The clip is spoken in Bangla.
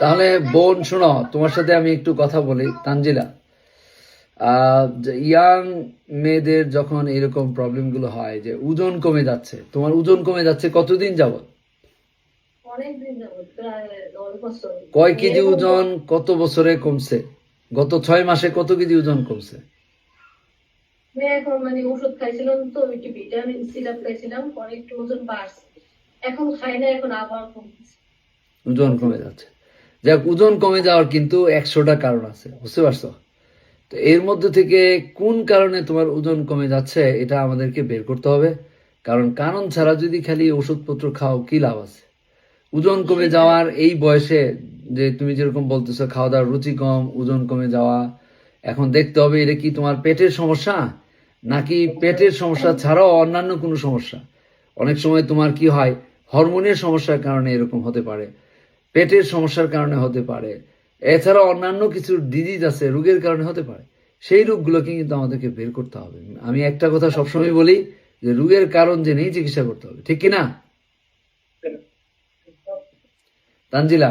তাহলে বোন শোনো তোমার সাথে আমি একটু কথা বলি। তানজিলা ইয়াং মেয়েদের যখন এরকম প্রবলেমগুলো হয় যে ওজন কমে যাচ্ছে তোমার ওজন কমে যাচ্ছে কতদিন যাবত কয় কেজি ওজন কত বছরে কমছে? গত ছয় মাসে কত কেজি ওজন কমছে? মানে ওষুধ খাইছিলাম তো একটু ভিটামিন সিরাপ খাইছিলাম পরে ওজন বাড়ছে। এখন খাই না এখন আবার কমছে। ওজন কমে যাচ্ছে। যাক, ওজন কমে যাওয়ার কিন্তু একশোটা কারণ আছে, বুঝতে পারছ? তো এর মধ্যে থেকে কোন কারণে তোমার ওজন কমে যাচ্ছে, এটা আমাদেরকে বের করতে হবে। কারণ কারণ ছাড়া যদি খালি ওষুধপত্র খাও, কি লাভ আছে? ওজন কমে যাওয়ার এই বয়সে যে তুমি যেরকম বলতেছো খাওয়া দাওয়ার রুচি কম, ওজন কমে যাওয়া, এখন দেখতে হবে এটা কি তোমার পেটের সমস্যা? নাকি পেটের সমস্যা ছাড়াও অন্যান্য কোনো সমস্যা? অনেক সময় তোমার কি হয়, হরমোনের সমস্যার কারণে এরকম হতে পারে। পেটের সমস্যার কারণে হতে পারে। এছাড়া অন্যান্য কিছু ডিজিজ আছে রোগের কারণে হতে পারে। সেই রোগগুলোকে কিন্তু আমাদেরকে বের করতে হবে। আমি একটা কথা সবসময় বলি যে রোগের কারণ যে নেই চিকিৎসা করতে হবে। ঠিক কিনা তানজিলা।